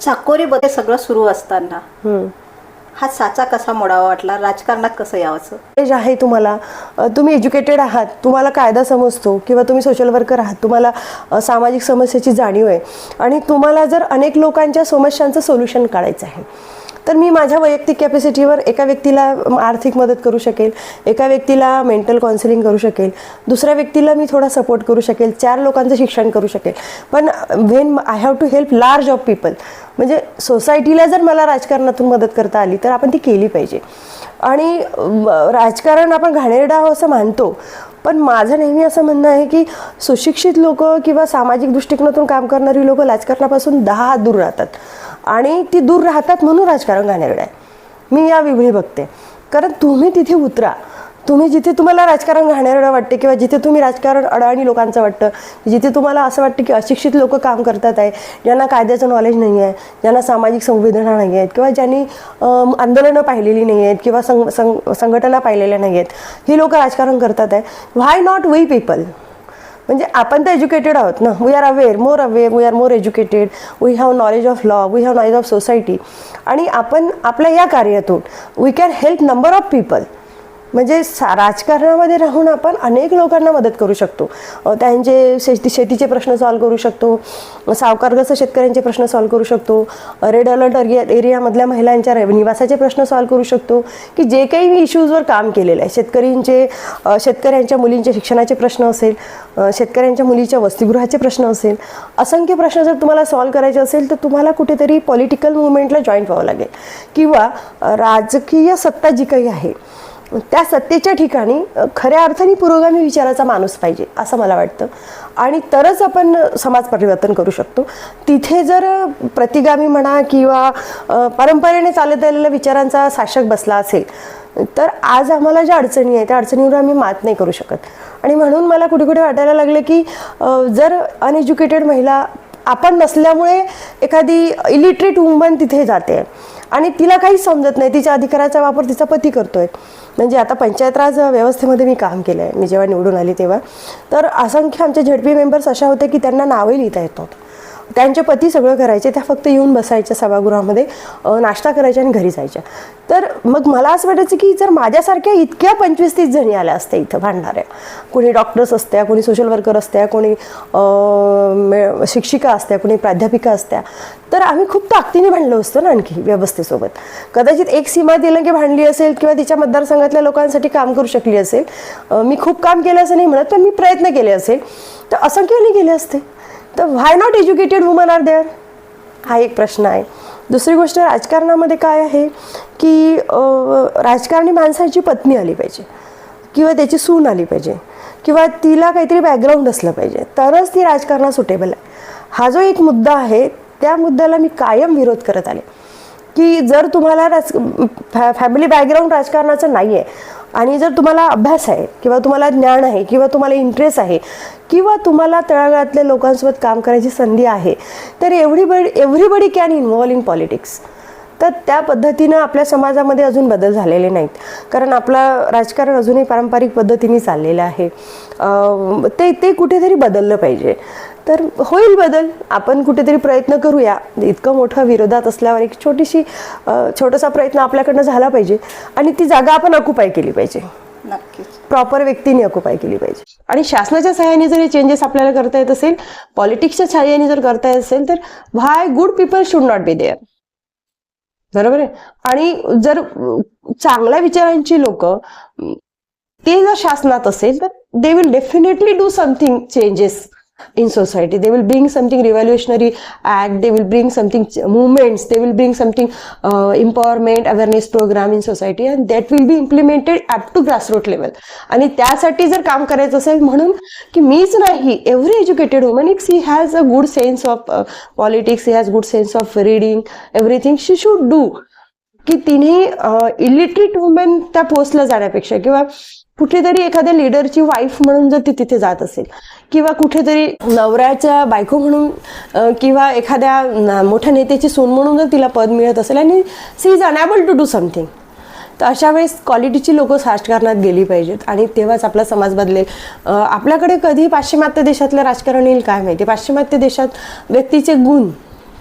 चाकोरीमध्ये सगळं सुरू असताना. हम्म. हा साचा कसा मोडावा वाटला? राजकारणात कसं यावंचं नॉलेज आहे तुम्हाला अ, तुम्ही एज्युकेटेड आहात तुम्हाला कायदा समजतो किंवा तुम्ही सोशल वर्कर आहात तुम्हाला अ, सामाजिक समस्येची जाणीव आहे. आणि तुम्हाला जर अनेक लोकांच्या समस्यांचं सोल्युशन काढायचं आहे तर मी माझ्या वैयक्तिक कॅपॅसिटीवर एका व्यक्तीला आर्थिक मदत करू शकेल एका व्यक्तीला मेंटल काउन्सिलिंग करू शकेल दुसऱ्या व्यक्तीला मी थोडा सपोर्ट करू शकेल चार लोकांचं शिक्षण करू शकेल. पण when I have to help large of people म्हणजे सोसायटीला जर मला राजकारणातून मदत करता आली तर आपण ती केली पाहिजे. आणि राजकारण आपण घाणेरडा हो असं मानतो पण माझं नेहमी असं म्हणणं आहे की सुशिक्षित लोक किंवा सामाजिक दृष्टिकोनातून काम करणारी लोक राजकारणापासून दहा दूर राहतात. आणि ती दूर राहतात म्हणून राजकारण घाणेरडं आहे. मी या विभळी बघते. कारण तुम्ही तिथे उतरा. तुम्ही जिथे तुम्हाला राजकारण घाणेरडं वाटते किंवा जिथे तुम्ही राजकारण अडाणी लोकांचं वाटतं जिथे तुम्हाला असं वाटतं की अशिक्षित लोक काम करतात आहे ज्यांना कायद्याचं नॉलेज नाही आहे ज्यांना सामाजिक संवेदना नाही आहेत किंवा ज्यांनी आंदोलनं पाहिलेली नाही आहेत किंवा संघ संघटना पाहिलेल्या नाही आहेत ही लोक राजकारण करतात आहे. व्हाय नॉट वी पीपल म्हणजे आपण तर एज्युकेटेड आहोत ना. We are aware more aware we are more educated we have knowledge of law we have knowledge of society आणि आपण आपल्या या कार्यातून we can help number of people म्हणजे सा राजकारणामध्ये राहून आपण अनेक लोकांना मदत करू शकतो. त्यांचे शेती शेतीचे प्रश्न सॉल्व्ह करू शकतो. सावकारग्रस्त शेतकऱ्यांचे प्रश्न सॉल्व्ह करू शकतो. रेड अलर्ट एरिया एरियामधल्या महिलांच्या निवासाचे प्रश्न सॉल्व्ह करू शकतो. की जे काही मी इश्यूजवर काम केलेलं आहे. शेतकऱ्यांचे शेतकऱ्यांच्या मुलींचे शिक्षणाचे प्रश्न असेल शेतकऱ्यांच्या मुलीच्या वसतिगृहाचे प्रश्न असेल असंख्य प्रश्न जर तुम्हाला सॉल्व्ह करायचे असेल तर तुम्हाला कुठेतरी पॉलिटिकल मुवमेंटला जॉईन व्हावं लागेल. किंवा राजकीय सत्ता जी काही आहे त्या सत्तेच्या ठिकाणी खऱ्या अर्थाने पुरोगामी विचाराचा माणूस पाहिजे असं मला वाटतं. आणि तरच आपण समाज परिवर्तन करू शकतो. तिथे जर प्रतिगामी म्हणा किंवा परंपरेने चालत आलेल्या विचारांचा शासक बसला असेल तर आज आम्हाला ज्या अडचणी आहेत त्या अडचणीवर आम्ही मात नाही करू शकत. आणि म्हणून मला कुठे कुठे वाटायला लागलं की जर अनएज्युकेटेड महिला आपण नसल्यामुळे एखादी इलिटरेट वुमन तिथे जाते. आणि तिला काहीच समजत नाही तिच्या अधिकाराचा वापर तिचा पती करतोय. म्हणजे आता पंचायत राज व्यवस्थेमध्ये मी काम केलं आहे मी जेव्हा निवडून आली तेव्हा. तर असंख्य आमचे झेडपी मेंबर्स अशा होते की त्यांना नावे लिहिता येत नव्हतं. त्यांचे पती सगळं करायचे त्या फक्त येऊन बसायच्या सभागृहामध्ये नाश्ता करायच्या आणि घरी जायच्या. तर मग मला असं वाटायचं की जर माझ्यासारख्या इतक्या पंचवीस तीस जणी आल्या असत्या इथं भांडणाऱ्या कोणी डॉक्टर्स असत्या कोणी सोशल वर्कर असत्या कोणी शिक्षिका असत्या कोणी प्राध्यापिका असत्या तर आम्ही खूप ताकदीने भांडलो असतो ना आणखी व्यवस्थेसोबत. कदाचित एक सीमा की भांडली असेल किंवा तिच्या मतदारसंघातल्या लोकांसाठी काम करू शकली असेल मी खूप काम केलं असं नाही म्हणत पण मी प्रयत्न केले असेल तर असंख्याने केले असते. तर why not educated woman are there हा एक प्रश्न आहे. दुसरी गोष्ट राजकारणामध्ये काय आहे की राजकारणी माणसाची पत्नी आली पाहिजे किंवा त्याची सून आली पाहिजे किंवा तिला काहीतरी बॅकग्राऊंड असलं पाहिजे तरच ती राजकारणात सुटेबल आहे. हा जो एक मुद्दा आहे त्या मुद्द्याला मी कायम विरोध करत आले. की जर तुम्हाला राज फॅ फॅमिली बॅकग्राऊंड राजकारणाचं नाही आहे आणि जर तुम्हाला अभ्यास आहे किंवा तुम्हाला ज्ञान आहे किंवा तुम्हाला इंटरेस्ट आहे किंवा तुम्हाला तळागाळातल्या लोकांसोबत काम करायची संधी आहे तर everybody everybody can involve in politics तर त्या पद्धतीनं आपल्या समाजामध्ये अजून बदल झालेले नाहीत. कारण आपलं राजकारण अजूनही पारंपरिक पद्धतीने चाललेलं आहे. ते ते कुठेतरी बदललं पाहिजे. तर होईल बदल. आपण कुठेतरी प्रयत्न करूया. इतकं मोठं विरोधात असल्यावर एक छोटीशी छोटासा प्रयत्न आपल्याकडनं झाला पाहिजे आणि ती जागा आपण ऑक्युपाय केली पाहिजे. नक्कीच. प्रॉपर व्यक्तीने ऑक्युपाय केली पाहिजे. आणि शासनाच्या सहाय्याने जर हे चेंजेस आपल्याला करता येत असेल पॉलिटिक्सच्या सहाय्याने जर करता येत असेल तर why good people should not be there बरोबर आहे? आणि जर चांगल्या विचारांची लोक ते जर शासनात असेल तर they will definitely do something changes in society they will bring something revolutionary act they will bring something movements they will bring something uh, empowerment awareness program in society and that will be implemented up to grassroots level आणि त्यासाठी जर काम करायचं असेल म्हणून की मीच नाही every educated woman if she has a good sense of politics he has good sense of reading everything she should do की तिने इलिटरेट वुमेन त्या पोस्टला जाण्यापेक्षा किंवा कुठेतरी एखाद्या लिडरची वाईफ म्हणून जर ती तिथे जात असेल किंवा कुठेतरी नवऱ्याच्या बायको म्हणून किंवा एखाद्या मोठ्या नेत्याची सून म्हणून जर तिला पद मिळत असेल आणि she is unable to do something तर अशा वेळेस क्वालिटीची लोक राजकारणात गेली पाहिजेत. आणि तेव्हाच आपला समाज बदलेल. आपल्याकडे कधी पाश्चिमात्य देशातलं राजकारण येईल काय माहिती? पाश्चिमात्य देशात व्यक्तीचे गुण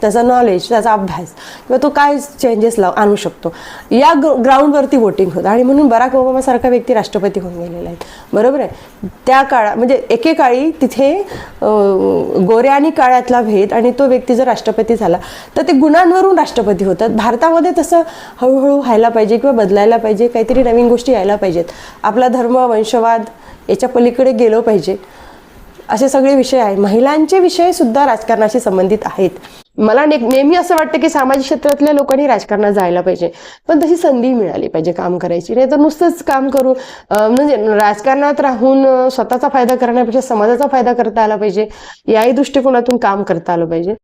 त्याचा नॉलेज त्याचा अभ्यास किंवा तो काय चेंजेस लाव आणू शकतो. या ग्राउंडवरती वोटिंग होतं. आणि म्हणून बराक ओबामासारखा व्यक्ती राष्ट्रपती होऊन गेलेला आहे. बरोबर आहे? त्या काळा म्हणजे एकेकाळी तिथे गोऱ्या आणि काळ्यातला भेद आणि तो व्यक्ती जर राष्ट्रपती झाला तर ते गुणांवरून राष्ट्रपती होतात. भारतामध्ये तसं हळूहळू व्हायला पाहिजे किंवा बदलायला पाहिजे. काहीतरी नवीन गोष्टी यायला पाहिजेत. आपला धर्म वंशवाद याच्या पलीकडे गेलो पाहिजे. असे सगळे विषय आहेत. महिलांचे विषयसुद्धा राजकारणाशी संबंधित आहेत. मला नेहमी असं वाटतं की सामाजिक क्षेत्रातल्या लोकांनी राजकारणात जायला पाहिजे. पण तशी संधी मिळाली पाहिजे काम करायची. नाही तर नुसतंच काम करू म्हणजे राजकारणात राहून स्वतःचा फायदा करण्यापेक्षा समाजाचा फायदा करता आला पाहिजे. याही दृष्टिकोनातून काम करता आलं पाहिजे.